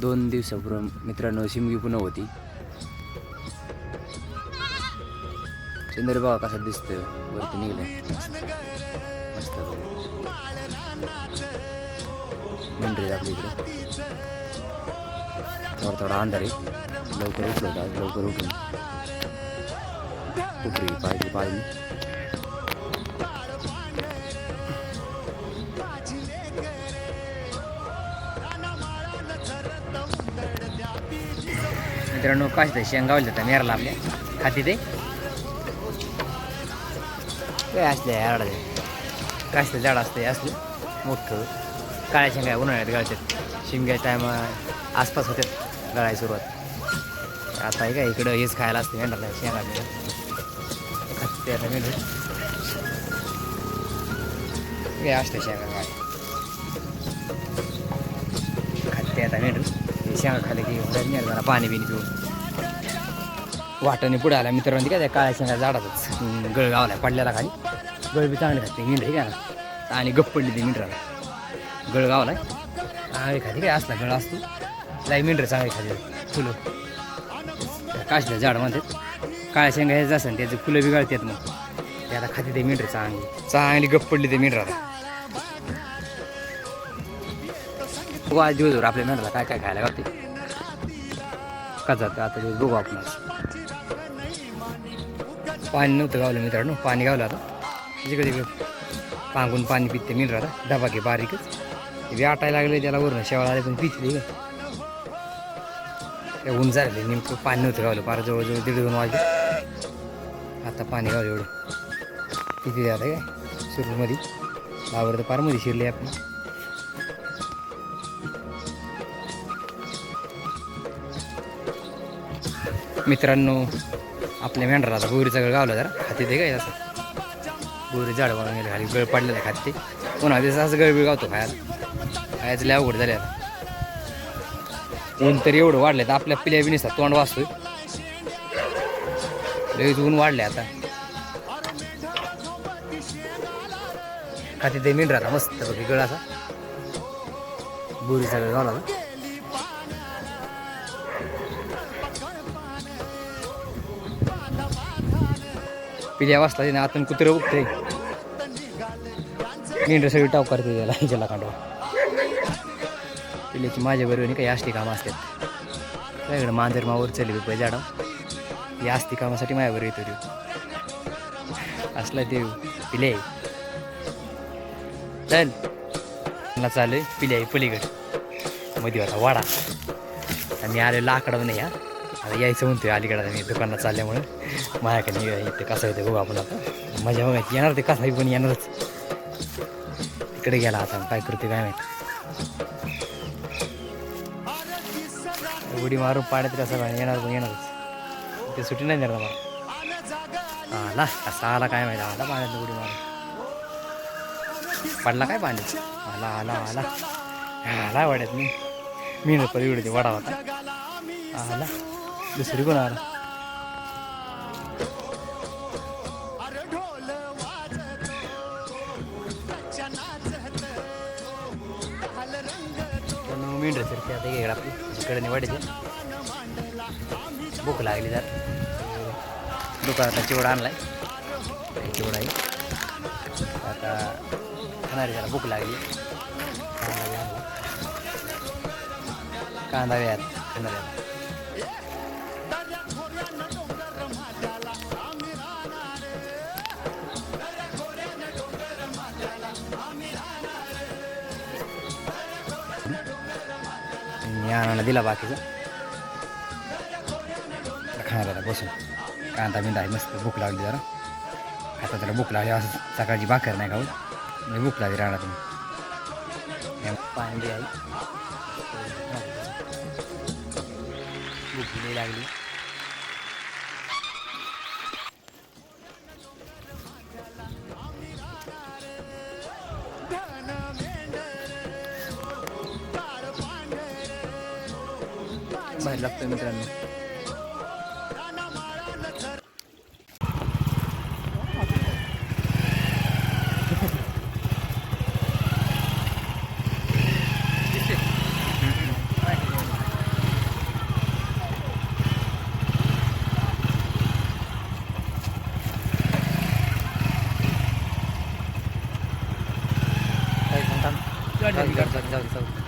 दोन दिवसापूर्वी मित्रांनो शिमगी पुन्हा होती. चंद्र बघा कसा दिसतोय. वरती निघलंय. मस्त. मंडळी आपली इकडे. थोडा थोडा अंधार आहे. लवकर उठलो होता लवकर उठून. कुठली पाहिजे पाहिजे मित्रांनो काय ते शेंगावले जातं मेरला आपल्या. खाती ते. काय असले यारडा कासलं झाड असतं असले. असलं मोठं. काळ्या शेंगा उन्हाळ्यात गळतात. शिमग्या टायमा आसपास होत्यात गळायला सुरुवात. आता हे काय इकडं हेच खायला असते मेंढरला शेंगा बिंगा. खाते आता मेंढर काय असतं शेंगा काय खाते आता मेंढर शेंगा खायला की मेंढर जरा पाणी बिणी पिऊन. वाटाने पुढे आला मित्रांनी काय त्या काळ्या शेंगा झाडातच. गळ गावला पडल्याला खाली. गळ बी चांगले खाते मेंढर का? ना आणि गप्प पडली ती मेंढराला गळ गावलाय. चांगली खाते काय असला गळ असतो? लाई मिंढर चांगली खाते फुलं. काशलं झाड म्हणतात. काळ्या शेंगा ह्याच असेल त्याचे फुलं बी मग. त्याला खाते ते मेंढर चांगली. चांगली गप्प पडली ते मेंढराला बघू आज दिवसभर आपल्या मेंढराला काय काय खायला गावते का जातं आता दिवस बघू आपण आज. पाणी नव्हतं गावलं मित्रांनो पाणी गावलं आता. जिकडे तिकडे पांगून पाणी पिते मिळणार डबा घे बारीकच. ते बी आटायला लागले त्याला वरून शेवाळ आले पण पितले ते ऊन झाले नेमकं पाणी नव्हतं गावलं फार जवळजवळ दीड दोन वाजले. आता पाणी गावलं एवढं. किती झालं काय सुरूमध्ये. लावर तर फारमध्ये शिरले आपण. मित्रांनो आपल्या मेंढराला आता गोरीचा गळ गावला जरा. खाते ते काय असं? गोरी झाडं वाळून गेले. खाली गळ पडलेलं आहे खाते पुन्हा दिवस असं गळ बिळ गावतो खायला. खायचं लय अवघड झाले आता ऊन तरी एवढं वाढलं तर आपल्या पिल्या बी नसतात तोंड वाचतोय लईच ऊन वाढले आता. खाते ते मेंढराला मस्त बघ गळ असा. गोरीचा गळ गावला पिल्या वाजता तिने आतून कुत्रे उठते मेंढर सगळी टाव करते त्याला हिच्याला कांडवा. पिल्याची माझ्या बरोबर काही असली कामं असतात. त्याकडे मांजर मावर चली रुपये जाडा या असती कामासाठी माझ्याबरोबर येतो देऊ असला देव पिले चल. मला चालू पिल्या पलीकडे. मध्ये होता वाडा. आणि आले लाकडा नाही या आता यायचं म्हणतोय अलीकडे मी दुकानात चालल्यामुळे. माझ्याकडे इथे कसं येते बघू आपण आता. मजा बघायची येणार ते कसा पण येणारच. तिकडे गेला आता काय करते काय माहिती. उडी मारून पाण्यात कसं येणार पण येणारच. ते सुटी नाही देणार मला आला कसा आला काय माहिती आला पाण्यात उडी मारून. पडला काय पाण्यात? आला आला आला. आला वाड्यात मी. मी नको इकडे वडा होता. आला. दुसरी कोण आला मेंढर सारखी आता गेला आपली इकडे निवडायचे भूक लागली जर दुकानात चिवडा आणलाय. चिवडा आहे. आता खाणारी त्याला भूक लागली. कांदा आहेत खाणाऱ्याला मी दिला बाकीचं खायला बसून कांदा बिंदा आहे मस्त भूक लागली जरा। आता त्याला भूक लागली असं सकाळची भाकर नाही खाऊ मी भूक लागली राहणार तुम्ही पाणी बी आहे भूक लागली बाहेर लागतोय मित्रांनो Jangan, jangan, jangan, jangan.